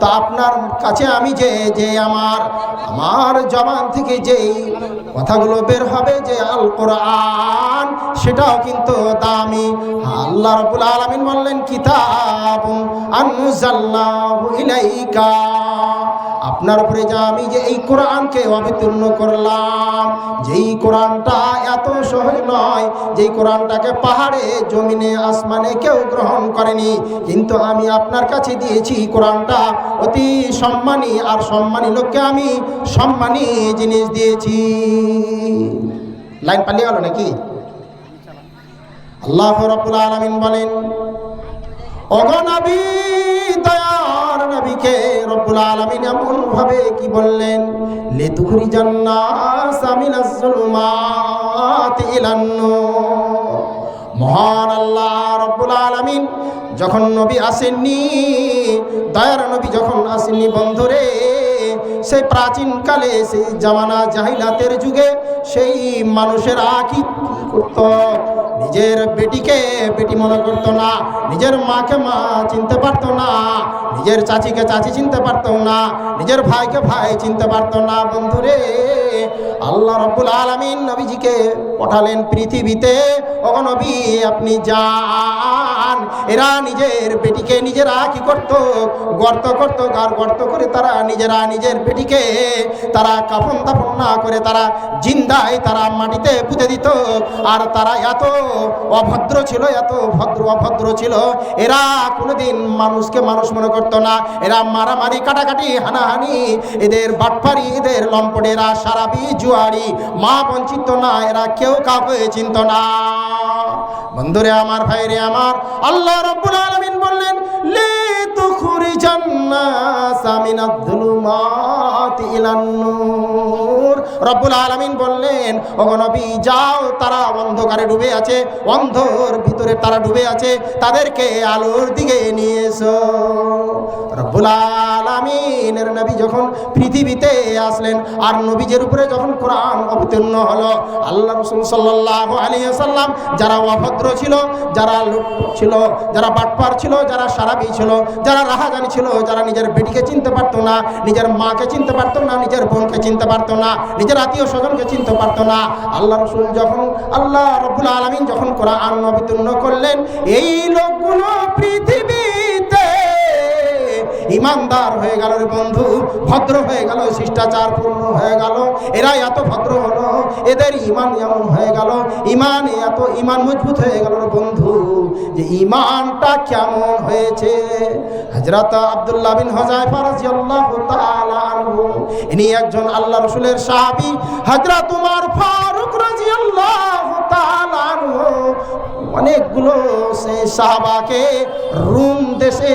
তো আপনার কাছে আমি যে যে আমার আমার জবান থেকে যেই কথাগুলো বের হবে, যে আল কোরআন, সেটাও কিন্তু দামি। আল্লাহ রবুল আলমিন বললেন কিতাব আনজাল্লাহু ইলাইকা। আপনার উপরে যে আমি যে এই কোরআনকে অবতীর্ণ করলাম, যেই কোরআনটা সহজ নয়, যেই কোরআনটাকে পাহাড়ে, জমিনে, আসমানে কেউ গ্রহণ করেনি। কিন্তু আমি আপনার কাছে দিয়েছি কোরআনটা। অতি সম্মানী আর সম্মানী লোককে আমি সম্মানী জিনিস দিয়েছি। লাইন পালিয়ে গেল নাকি? আল্লাহ রব্বুল আলামিন বলেন অগনবী রব্বুল আলামিন এমন ভাবে কি বললেন? লিতুখরি জান্নাস আমিনাজ জুলুমাত ইলান নূর। মহান আল্লাহ রব্বুল আলামিন যখন নবী আসেননি, দয়ার নবী যখন আসেননি বন্ধুরে, সেই প্রাচীনকালে, সেই জামানা জাহিলাতের যুগে সেই মানুষেরা কি করত। নিজের বেটিকে বেটি মনে করতো না, নিজের মাকে মা চিনতে পারতো না, নিজের চাচিকে চাচি চিনতে পারতো না, নিজের ভাইকে ভাই চিনতে পারতো না। বন্ধুরে, আল্লাহ রব্বুল আলমিন নবীজিকে পাঠালেন পৃথিবীতে। ও নবী, আপনি যান এরা নিজের বেটিকে নিজেরা কি করতো? গর্ত করতো আর গর্ত করে তারা নিজেরা নিজের বেটিকে তারা কাফন দাফন না করে তারা জিন্দায় তারা মাটিতে পুঁতে দিত। আর তারা এত অভদ্র ছিল, এত ভদ্র অভদ্র ছিল, এরা কোনোদিন মানুষকে মানুষ মনে করতো না। এরা মারামারি, কাটাকাটি, হানাহানি, এদের বাটপারি, এদের লম্পটেরা সারাবি, জুয়ারি, মা বঞ্চিত না, এরা কেউ কাউকে চিনত না। বন্ধুরে আমার, ভাইরে আমার, আল্লাহ রব্বুল আলামিন বললেন, লে তুখরিজান নাস মিনাজ যুলুমাতি ইলান নূর রব্বুল আলামিন বললেন নবী, যাও, তারা অন্ধকারে ডুবে আছে, অন্ধর ভিতরে তারা ডুবে আছে, তাদেরকে আলোর দিকে নিয়ে এসো। রব্বুল আলামিনের নবী যখন পৃথিবীতে আসলেন, আর নবীজের উপরে যখন কোরআন অবতীর্ণ হলো, আল্লাহ রসুল সাল্লাল্লাহু আলাইহি সাল্লাম যারা অভদ্র ছিল, যারা ছিল, যারা বাটপার ছিল, যারা সারাবি ছিল, যারা রাহাজানি ছিল, যারা নিজের বেটিকে চিনতে পারতো না, নিজের মাকে চিনতে পারতো না, নিজের বোনকে চিনতে পারতো না নিজের আত্মীয় স্বজনকে চিনতে পারত না। আল্লাহ রসুল যখন, আল্লাহ রব্বুল আলমিন যখন কোরআন অবতীর্ণ করলেন, এই লোকগুলো পৃথিবীতে ইমানদার হয়ে গেল রে বন্ধু, ভদ্র হয়ে গেল শিষ্টাচার পূর্ণ হয়ে গেল এরা এত ভদ্র হলো, এদের ইমান এমন হয়ে গেল, ইমান এত, ইমান মজবুত হয়ে গেল রে বন্ধু। যে ইমানটা কেমন হয়েছে? হজরত আব্দুল্লাহ বিন আনহু, ইনি একজন আল্লাহ রসুলের সাহাবী। হযরত উমর ফারুক আনহু, অনেকগুলো সেই সাহাবাকে রুম দেশে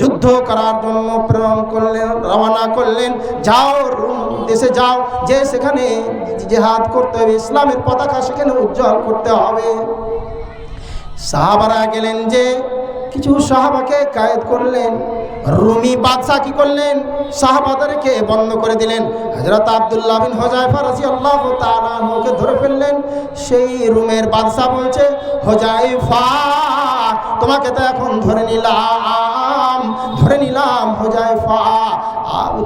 যুদ্ধ করার জন্য প্রেরণ করলেন, রওনা করলেন। যাও রুম দেশে যাও, যে সেখানে জেহাদ করতে হবে, ইসলামের পতাকা সেখানে উজ্জ্বল করতে হবে। সাহাবারা গেলেন যে, কিছু সাহাবাকে কায়েদ করলেন, রুমি বাদশাহ কি করলেন? সাহাবাদেরকে বন্ধ করে দিলেন। হজরত আবদুল্লাহ বিন হোজাইফা রাজি আল্লাহ তালকে ধরে ফেললেন। সেই রুমের বাদশাহ বলছে হোজাইফা তোমাকে তো এখন ধরে নিলাম ধরে নিলাম হোজাইফা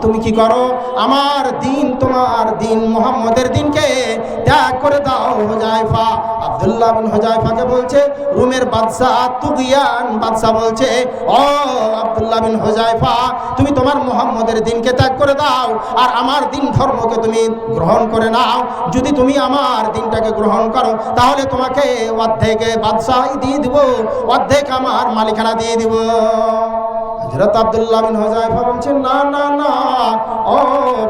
তুমি কি করো? আমার দিন তোমার দিন, মোহাম্মদের দিনকে ত্যাগ করে দাও হোজাইফা আবদুল্লাহ বিন বলছে, রুমের বাদশাহ তুগিয়ান বাদশাহ বলছে, ও আবদুল্লাহ বিন হোজাইফা, তুমি তোমার মোহাম্মদের দিনকে ত্যাগ করে দাও, আর আমার দিন ধর্মকে তুমি গ্রহণ করে নাও। যদি তুমি আমার দিনটাকে গ্রহণ করো, তাহলে তোমাকে অর্ধেকে বাদশাহ দিয়ে দিব, অর্ধেক আমার মালিকানা দিয়ে দিব। হজরত আব্দুল্লাহ বিন বলছেন, না না না, ও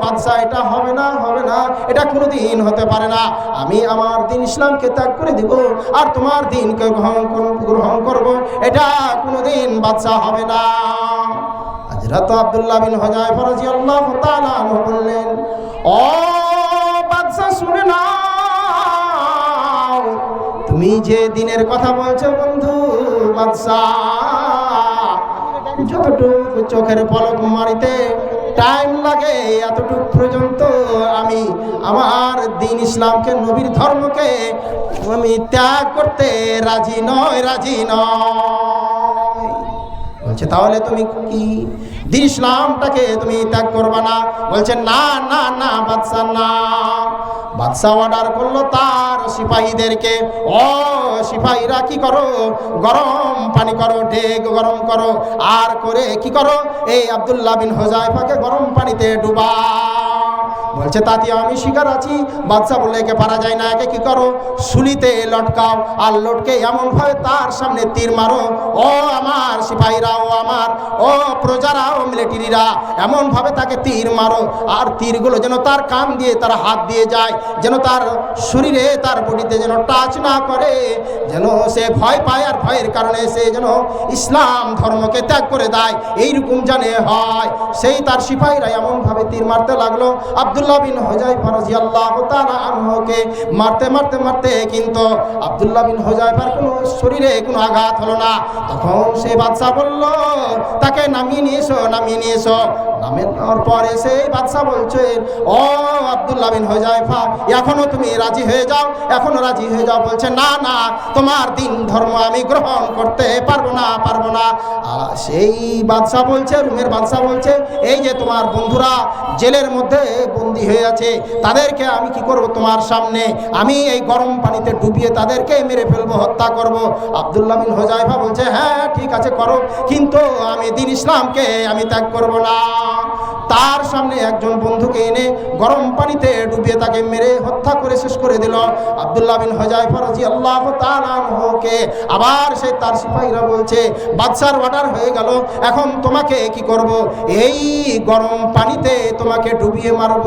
বাদশাহ এটা হবে না হবে না, এটা কোনোদিন হতে পারে না। আমি আমার দিন ইসলামকে ত্যাগ করে দিব আর তোমার দিনকে গ্রহণ গ্রহণ করব। এটা কোনোদিন বাদশাহ হবে না। হজরত আব্দুল্লাহ বিন হোজাইফা তাআলা আনহু বললেন, ও বাদশাহ শুনে নাও। তুমি যে দিনের কথা বলছো বন্ধু বাদশাহ যতটুকু চোখের পলক মারিতে টাইম লাগে এতটুকু পর্যন্ত আমি আমার দিন ইসলামকে, নবীর ধর্মকে আমি ত্যাগ করতে রাজি নয় রাজি নয়। বলছে, তাহলে তুমি কি দিন ইসলামটাকে তুমি ত্যাগ করবা না? বলছে, না না না বাদশা না। বাদশা অর্ডার করল তার সিপাহীদেরকে। ও সিপাহীরা কি করো? গরম পানি করো ডেক গরম করো। আর করে কি করো? এই আবদুল্লাহ বিন হোজাইফাকে গরম পানিতে ডুবা বলছে, তাতে আমি শিকার আছি। বাদশা বললে, একে পারা যায় না, একে কি করো? সুলিতে লটকাও আর লটকে এমন ভাবে তার সামনে তীর মারো। ও আমার সিপাহীরা, ও আমার, ও প্রজারা, ও মিলিটারিরা, এমন ভাবে তাকে তীর মারো। আর তীরগুলো যেন তার কান দিয়ে, তার হাত দিয়ে যায়, যেন তার শরীরে, তার বডিতে যেন টাচ না করে, যেন সে ভয় পায় আর ভয়ের কারণে সে যেন ইসলাম ধর্মকে ত্যাগ করে দেয়। এইরকম জানে হয়। সেই তার সিপাহীরা এমনভাবে তীর মারতে লাগল। আবদুল্লাহ বিন রাদিয়াল্লাহু তাআলা আনহুকে মারতে মারতে মারতে কিন্তু আবদুল্লাহ বিন হোজাইফার কোনো শরীরে কোনো আঘাত হলো না। তখন সে বাচ্চা বলল, তাকে নামিয়ে নিয়ে এসো, নামিয়ে নিয়ে নামিয়ে নেওয়ার পরে সেই বাদশা বলছে ও আবদুল্লাহ বিন হোজাইফা এখনও তুমি রাজি হয়ে যাও? এখনও রাজি হয়ে যাও? বলছে, না না, তোমার দিন ধর্ম আমি গ্রহণ করতে পারব না পারব না। সেই বাদশা বলছে, রুমের বাদশা বলছে, এই যে তোমার বন্ধুরা জেলের মধ্যে বন্দি হয়ে আছে, তাদেরকে আমি কি করব তোমার সামনে? আমি এই গরম পানিতে ডুবিয়ে তাদেরকে মেরে ফেলব, হত্যা করব। আবদুল্লাহ বিন হোজাইফা বলছে হ্যাঁ ঠিক আছে, করো। কিন্তু আমি দিন ইসলামকে আমি ত্যাগ করব না। তার সামনে একজন বন্ধুকে এনে গরম পানিতে ডুবিয়ে তাকে মেরে হত্যা করে শেষ করে দিল। আবদুল্লাহ বিন হজাইফা রাজি আল্লাহ তালকে আবার সে তার সিপাহীরা বলছে, বাদশার অর্ডার হয়ে গেল, এখন তোমাকে কি করব? এই গরম পানিতে তোমাকে ডুবিয়ে মারব।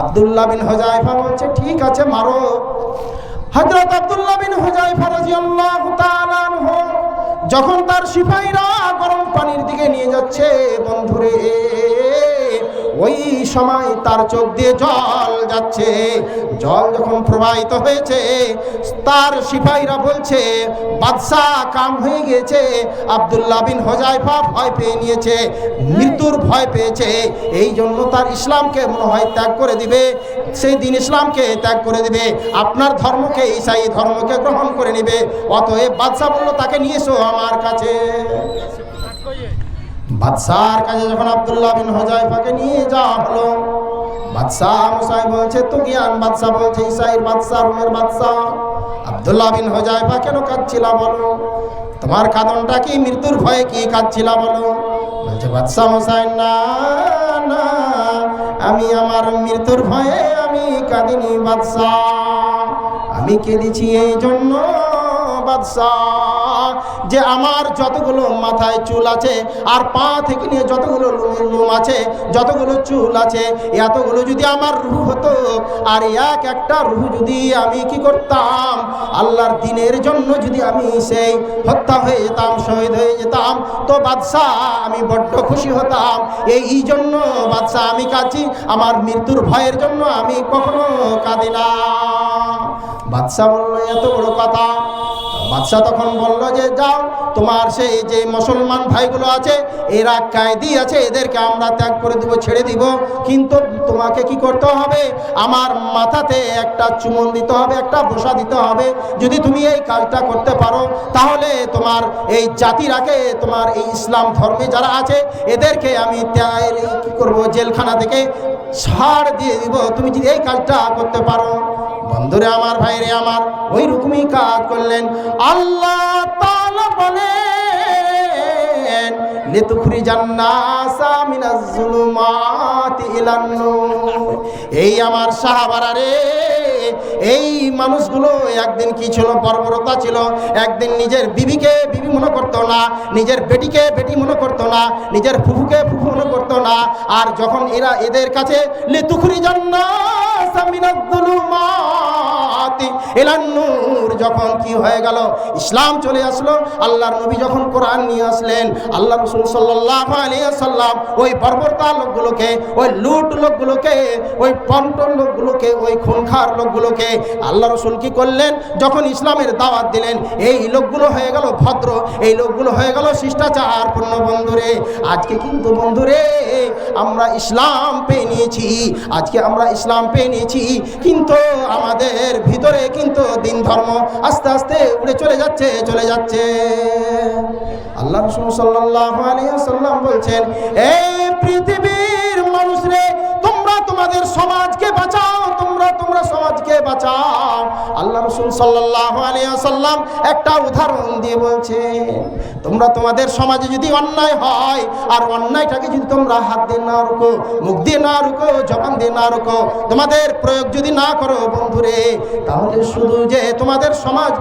আবদুল্লাহ বিন হজাইফা বলছে, ঠিক আছে, মারো। হজরত আবদুল্লাহ বিন হুজাইফা রাদিয়াল্লাহু তাআলা আনহু যখন তার সিপাহীরা গরম পানির দিকে নিয়ে যাচ্ছে বন্ধুরে ওই সময় তার চোখ দিয়ে জল যাচ্ছে। জল যখন প্রবাহিত হয়েছে, তার সিপাহীরা বলছে, বাদশাহ, কাম হয়ে গিয়েছে। আবদুল্লাহ বিন হোজাইফা ভয় পেয়ে নিয়েছে, মৃত্যুর ভয় পেয়েছে। এই জন্য তার ইসলামকে মনে হয় ত্যাগ করে দিবে। সেই দিন ইসলামকে ত্যাগ করে দিবে। আপনার ধর্মকে, ঈসাই ধর্মকে গ্রহণ করে নেবে। অতএব বাদশাহ বলল, তাকে নিয়ে এসো আমার কাছে। বাদশার কাছে যখন আব্দুল্লাহ বিন হোজাইফাকে নিয়ে যাওয়া হলো, বাদশাহ মুসাই বলছে, তো জ্ঞান বাদশাহ বলছে ইসাইর বাদশাহ, রুমের বাদশাহ। আব্দুল্লাহ বিন হোজাইফা কেন কাঁদছিলা বলো? তোমার কাঁদনটা কি, মৃত্যুর ভয়ে কি কাঁদছিলা বলো? বলছে, বাদশাহ মুসাই, না না, আমি আমার মৃত্যুর ভয়ে আমি কাঁদিনি বাদশাহ। আমি কেঁদেছি এই জন্য বাদশাহ, যে আমার যতগুলো মাথায় চুল আছে আর পা থেকে নিয়ে যতগুলো লুম- আছে, যতগুলো চুল আছে, এতগুলো যদি আমার রুহ হতো, আর এক একটা রুহ যদি আমি কি করতাম? আল্লাহর দিনের জন্য যদি আমি সেই হত্যা হয়ে যেতাম, শহীদ হয়ে যেতাম, তো বাদশাহ আমি বড্ড খুশি হতাম। এই জন্য বাদশাহ আমি কাঁদছি, আমার মৃত্যুর ভয়ের জন্য আমি কখনো কাঁদি না। বাদশাহ বলল, এত বড় কথা বাদশাহ তখন বলল যে, যাও, তোমার সেই যে মুসলমান ভাইগুলো আছে, এরা কায়দি আছে, এদেরকে আমরা ত্যাগ করে দিব, ছেড়ে দিব। কিন্তু তোমাকে কি করতে হবে? আমার মাথাতে একটা চুমন দিতে হবে, একটা বসা দিতে হবে। যদি তুমি এই কাজটা করতে পারো, তাহলে তোমার এই জাতিরাকে, তোমার এই ইসলাম ধর্মে যারা আছে, এদেরকে আমি কি করব, জেলখানা থেকে ছাড় দিয়ে দিব। তুমি যদি এই কাজটা করতে পারো বন্ধুরে আমার, ভাইরে আমার ওই রকমই কাজ করলেন। আল্লাহ তাআলা বলেন, লিতুখরি জান্নাসা মিনাজ জুলুমাতি এই আমার সাহাবারা রে, এই মানুষগুলো একদিন কি ছিল? বর্বরতা ছিল। একদিন নিজের বিবিকে বিবি মনে করতো না, নিজের বেটিকে বেটি মনে করতো না, নিজের ফুফুকে ফুফু মনে করতো না। আর যখন এরা এদের কাছে, লিতুখরি ইলান নূর। যখন কি হয়ে গেল? ইসলাম চলে আসলো। আল্লাহর নবী যখন কোরআন নিয়ে আসলেন, আল্লাহ রসুল সাল্লাহ আলিয়াল্লাম ওই বর্বরতা লোকগুলোকে, ওই লুট লোকগুলোকে, ওই পন্টন লোকগুলোকে, ওই খুনখার লোকগুলোকে আল্লাহ রসুল কি করলেন? যখন ইসলামের দাওয়াত দিলেন, এই লোকগুলো হয়ে গেল ভদ্র, এই লোকগুলো হয়ে গেল শিষ্টাচার পূর্ণ বন্ধুরে। আজকে কিন্তু বন্ধুরে, আমরা ইসলাম পেয়ে নিয়েছি। আজকে আমরা ইসলাম পেয়ে নিয়েছি। কিন্তু আমাদের ভিতরে কিন্তু দিন ধর্ম আস্তে আস্তে উড়ে চলে যাচ্ছে চলে যাচ্ছে। আল্লাহ রসুল বলছেন এই পৃথিবীর মানুষ রে তোমরা তোমাদের সমাজকে বাঁচাও, তোমরা তোমরা সমাজকে বাঁচাও। রসুল সাল্লাল্লাহু আলাইহি সাল্লাম একটা উদাহরণ দিয়ে বলছে, তোমরা তোমাদের সমাজে যদি অন্যায় হয়, আর অন্যায়টাকে যদি তোমরা হাত দিয়ে না রুকো মুখ দিয়ে না রুকো জবান দিয়ে না রুকো তোমাদের প্রয়োগ যদি না করো বন্ধুরে, তাহলে শুধু যে তোমাদের সমাজ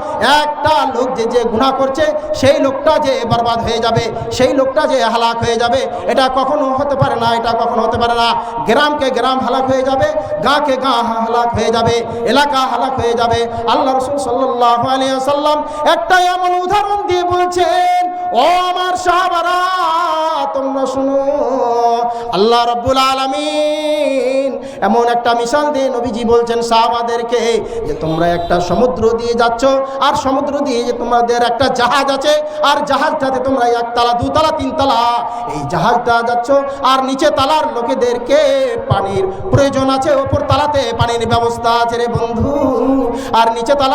একটা লোক যে যে গুনাহ করছে, সেই লোকটা যে বরবাদ হয়ে যাবে, সেই লোকটা যে হালাক হয়ে যাবে, এটা কখনো হতে পারে না, এটা কখনো হতে পারে না। গ্রামকে গ্রাম হালাক হয়ে যাবে, গাঁকে গাঁ হালাক হয়ে যাবে, এলাকা হালাক হয়ে যাবে আল্লাহ রসুল সাল্লাহ আলাইহি সাল্লাম একটা এমন উদাহরণ দিয়ে বলছেন, ও আমার সাহাবারা, তোমরা শুনো, আল্লাহ রব্বুল আলামিন এমন একটা মিশাল দিয়ে নবীজি বলছেন সাহাবাদেরকে যে তোমরা একটা সমুদ্র দিয়ে যাচ্ছ, আর সমুদ্র দিয়ে যে তোমাদের একটা জাহাজ আছে, আর জাহাজটাতে তোমরা একতলা, দুতলা, তিনতলা এই জাহাজটা যাচ্ছ, আর নিচে তালার লোকেদেরকে পানির প্রয়োজন আছে, ওপর তালাতে পানির ব্যবস্থা আছে রে বন্ধু। আর নিচে তালা